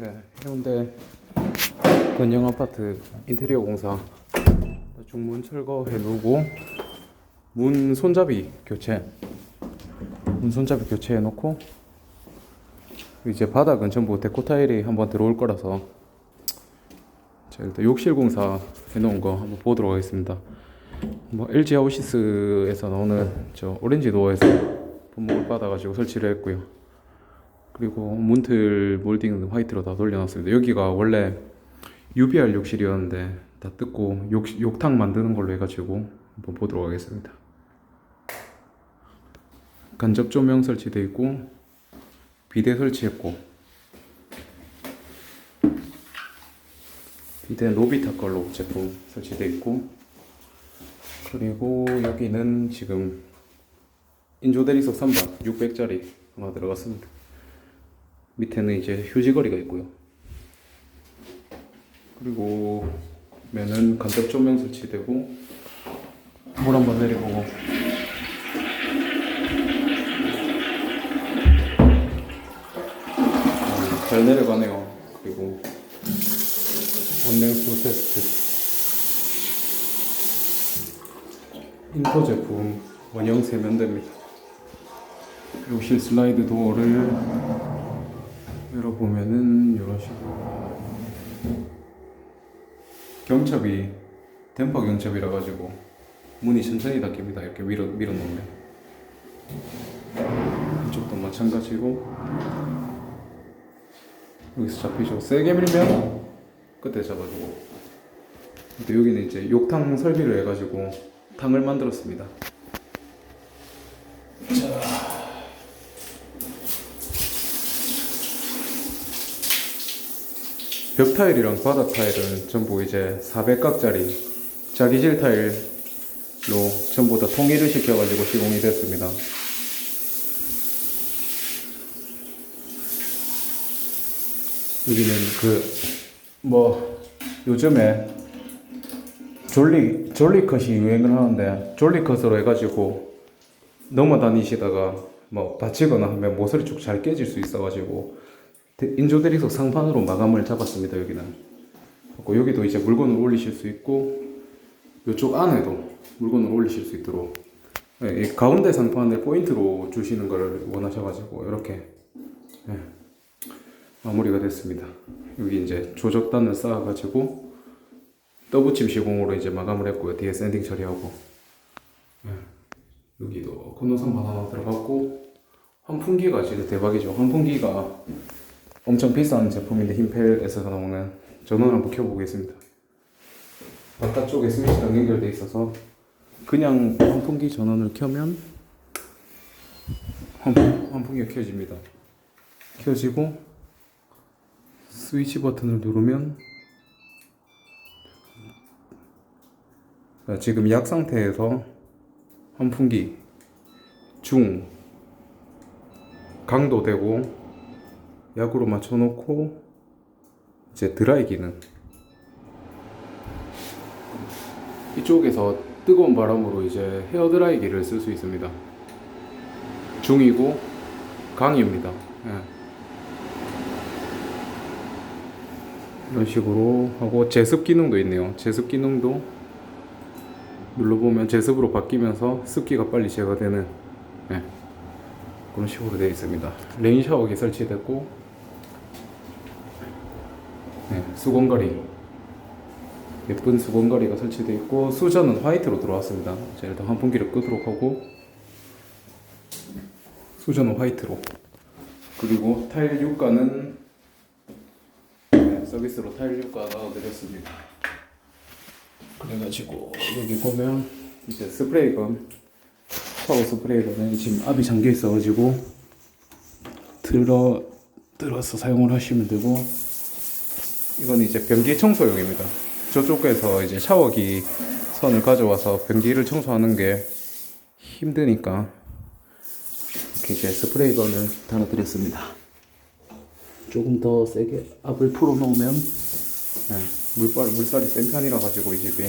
예, 해운대 건영 아파트 인테리어 공사 중문 철거해 놓고 문 손잡이 교체 문 손잡이 교체해 놓고 이제 바닥은 전부 데코 타일이 한번 들어올 거라서 제가 일단 욕실 공사 해 놓은 거 한번 보도록 하겠습니다. 뭐 LG 하우시스에서 나오는 저 오렌지 도어에서 분목을 받아가지고 설치를 했고요. 그리고 문틀 몰딩은 화이트로 다 돌려놨습니다. 여기가 원래 UBR 욕실이었는데 다 뜯고 욕, 욕탕 만드는 걸로 해가지고 한번 보도록 하겠습니다. 간접 조명 설치돼 있고 비대 설치했고 비대 로비타 걸로 제품 설치돼 있고 그리고 여기는 지금 인조대리석 3박 600짜리 하나 들어갔습니다. 밑에는 이제 휴지거리가 있고요. 그리고 면은 간접 조명 설치되고 물 한번 내려보고 어, 잘 내려가네요. 그리고 원냉수 테스트 인포 제품 원형 세면대입니다. 욕실 슬라이드 도어를 열어보면은 이런 식으로 경첩이 댐퍼 경첩이라 가지고 문이 천천히 닫힙니다. 이렇게 밀어 밀어 놓으면 이쪽도 마찬가지고 여기서 잡히죠. 세게 밀면 끝에 잡아주고 근데 여기는 이제 욕탕 설비를 해가지고 탕을 만들었습니다. 벽 타일이랑 바닥 타일은 전부 이제 400각짜리 자기질 타일로 전부 다 통일을 시켜가지고 시공이 됐습니다. 여기는 그 뭐 요즘에 졸리 졸리컷이 유행을 하는데 졸리컷으로 해가지고 넘어다니시다가 뭐 다치거나 하면 모서리 쪽잘 깨질 수 있어가지고 대- 인조대리석 상판으로 마감을 잡았습니다 여기는. 여기도 이제 물건을 올리실 수 있고 이쪽 안에도 물건을 올리실 수 있도록 예, 이 가운데 상판을 포인트로 주시는 걸 원하셔가지고 이렇게 예, 마무리가 됐습니다. 여기 이제 조적단을 쌓아가지고 떠붙임 시공으로 이제 마감을 했고요. 뒤에 샌딩 처리하고. 예, 여기도 상판 하나 들어갔고 환풍기가 진짜 대박이죠. 환풍기가 엄청 비싼 제품인데 힘펠에서 나오는 전원을 한번 켜보겠습니다. 바깥쪽에 스위치랑 연결돼 있어서 그냥 환풍기 전원을 켜면 환풍, 환풍기가 켜집니다. 켜지고 스위치 버튼을 누르면 자, 지금 약 상태에서 환풍기 중 강도 되고 약으로 맞춰놓고 이제 드라이 기능. 이쪽에서 뜨거운 바람으로 이제 헤어 드라이기를 쓸 수 있습니다. 중이고 강입니다. 예. 이런 식으로 하고 제습 기능도 있네요. 제습 기능도 눌러보면 제습으로 바뀌면서 습기가 빨리 제거되는 예. 그런 식으로 되어 있습니다. 레인 샤워기 설치됐고 네, 수건거리 예쁜 수건거리가 설치되어 있고 수전은 화이트로 들어왔습니다. 자, 일단 환풍기를 끄도록 하고 수전은 화이트로 그리고 타일 유가는 네, 서비스로 타일 유가 넣어드렸습니다. 그래가지고 여기 보면 이제 스프레이건 샤워 스프레이건은 지금 압이 잠겨 있어가지고 들어 들어서 사용을 하시면 되고 이건 이제 변기 청소용입니다. 저쪽에서 이제 샤워기 선을 가져와서 변기를 청소하는 게 힘드니까 이렇게 이제 스프레이건을 달아드렸습니다. 조금 더 세게 압을 풀어놓으면 네, 물빨, 물살이 센 편이라 가지고 이 집이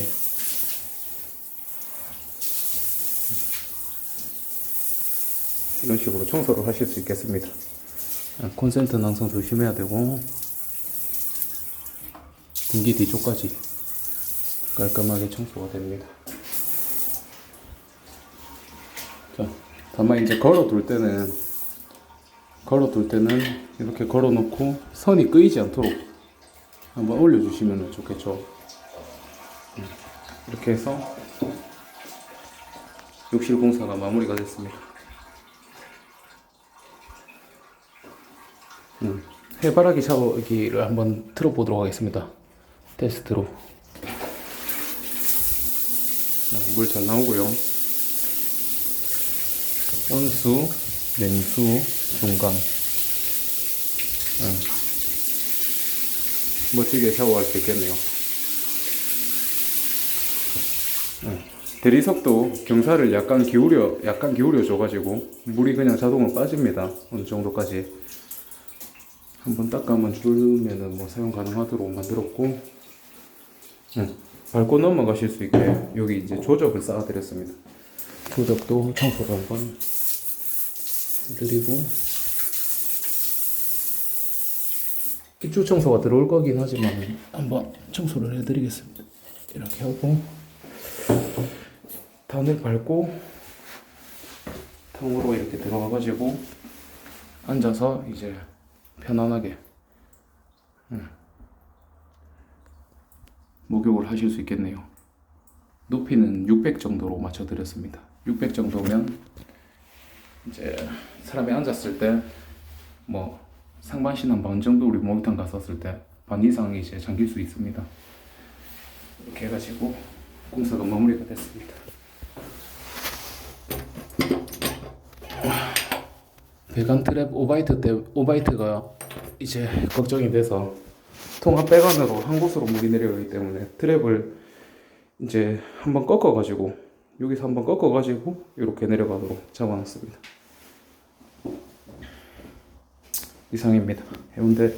이런 식으로 청소를 하실 수 있겠습니다. 콘센트 항상 조심해야 되고 등기 뒤쪽까지 깔끔하게 청소가 됩니다. 자, 다만 이제 걸어 둘 때는 걸어 둘 때는 이렇게 걸어 놓고 선이 끄이지 않도록 한번 올려 주시면 좋겠죠. 음, 이렇게 해서 욕실 공사가 마무리가 됐습니다. 음, 해바라기 샤워기를 한번 틀어 보도록 하겠습니다. 테스트로. 물 잘 나오고요. 온수, 냉수, 중간. 음, 멋지게 샤워할 수 있겠네요. 음, 대리석도 경사를 약간 기울여, 약간 기울여 줘 가지고 물이 그냥 자동으로 빠집니다. 어느 정도까지. 한번 닦아만 주면은 뭐 사용 가능하도록 만들었고, 음, 밟고 넘어가실 수 있게 여기 이제 조적을 쌓아드렸습니다. 조적도 청소를 한번 해드리고, 입주 청소가 들어올 거긴 하지만 한번 청소를 해드리겠습니다. 이렇게 하고 단을 밟고 통으로 이렇게 들어가가지고 앉아서 이제 편안하게 음, 목욕을 하실 수 있겠네요. 높이는 600 정도로 맞춰드렸습니다. 600 정도면 이제 사람이 앉았을 때 뭐 상반신 한 반 정도 우리 목욕탕 갔었을 때 반 이상 이제 잠길 수 있습니다. 이렇게 해가지고 공사가 마무리가 됐습니다. 배관 트랩 오바이트 때 오바이트가 이제 걱정이 돼서 통합 배관으로 한 곳으로 물이 내려가기 때문에 트랩을 이제 한번 꺾어 가지고 여기서 한번 꺾어 가지고 이렇게 내려가도록 잡아놨습니다. 이상입니다. 해운대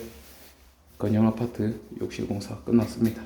건영 아파트 욕실 공사 끝났습니다.